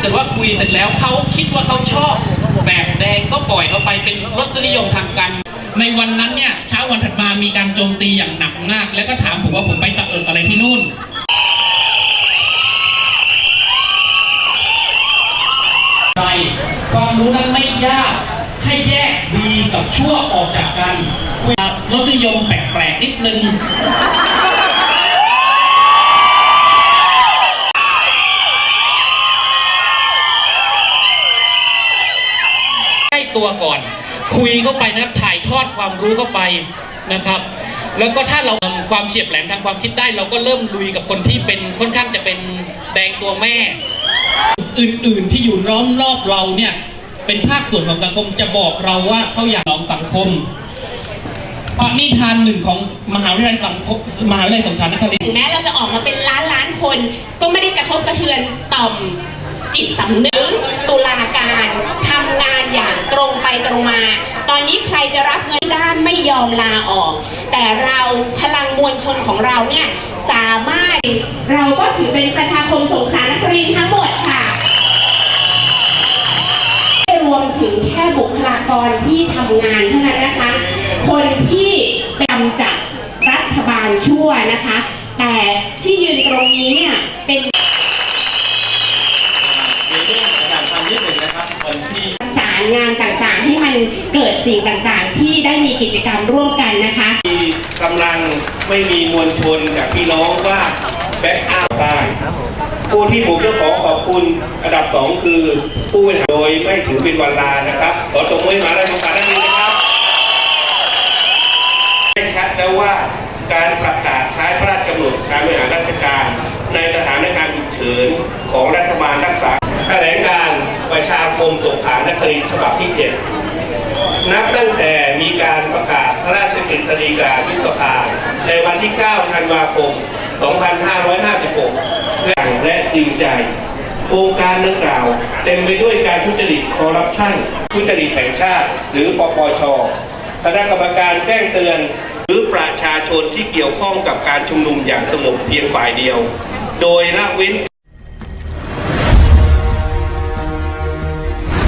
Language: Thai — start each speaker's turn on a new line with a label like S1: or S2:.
S1: เกิดว่าคุยเสร็จแล้วเขาคิดว่าเขาชอบ แบบแดงก็ปล่อยเขาไปเป็นรสนิยมทางการในวันนั้นเนี่ยเช้าวันถัดมามีการโจมตีอย่างหนักมาก แล้วก็ถามผมว่าผมไปสะเอิกอะไรที่นู่นไปความรู้นั้นไม่ยากให้แยกดีกับชั่วออกจากกันคุยรสนิยมแปลกๆนิดนึง ใกล้ ตัวก่อน คุยเข้าไปนะครับถ่ายทอดความรู้เข้าไปนะครับ แล้วก็ถ้าเราความเฉียบแหลมทางความคิดได้ เราก็เริ่มลุยกับคนที่เป็นค่อนข้างจะเป็นแดงตัวแม่ อื่นๆที่อยู่ล้อมรอบเราเนี่ยเป็นภาคส่วนของสังคมจะบอกเราว่าเขาอยากหนอมสังคมปณิธานหนึ่งของมหาวิทยาลัยสังคมมหาวิทยาลัยสงขลานครินทร์
S2: ถึงแม้เราจะออกมาเป็นล้านล้านคน ก็ไม่ได้กระทบกระเทือนต่อมจิตสำนึกตุลาการทำ อย่างตรงไปตรงมา ตอนนี้ใครจะรับเงินด้านไม่ยอมลาออก แต่เราพลังมวลชนของเราเนี่ยสามารถเราก็ถือเป็นประชาคมสงขลานครินทั้งหมดค่ะไม่รวมถึงแค่บุคลากรที่ทำงานเท่านั้นนะคะ คนที่ปกำจัดรัฐบาลชั่วนะคะ แต่ที่ยืนตรงนี้เนี่ยเป็น
S3: เรื่องของการทำนิดหนึ่งนะครับวันที่
S2: สารงานต่างๆ ให้มันเกิด สิ่งต่างๆ ที่ได้มีกิจกรรมร่วมกันนะคะ
S4: มีกำลังไม่มีมวลชนจากพี่น้องว่าแบ็กอัพได้ผู้ที่ผมจะขอขอบคุณอันดับสองคือผู้บริหารโดยไม่ถือเป็นวันลานะครับขอตบมือให้มาลัยสงขลาท่านนี้นะครับได้ชัดแล้วว่าการประกาศใช้พระราชกำหนดการบริหารราชการ ในสถานการณ์ฉุกเฉินของรัฐบาลรักษาแถลงการประชาคมสงขานครินฉบับที่ 7 นับตั้งแต่มีการประกาศพระราชกฤษฎีกายุบสภาในวันที่ 9 ธันวาคม 2556อย่างและจริงใจ โครงการดังกล่าว เต็มไปด้วยการทุจริตคอร์รัปชันทุจริตแห่งชาติ หรือปปชคณะกรรมการแจ้งเตือน หรือประชาชนที่เกี่ยวข้องกับการชุมนุมอย่างสงบเพียงฝ่ายเดียว โดยละเว้น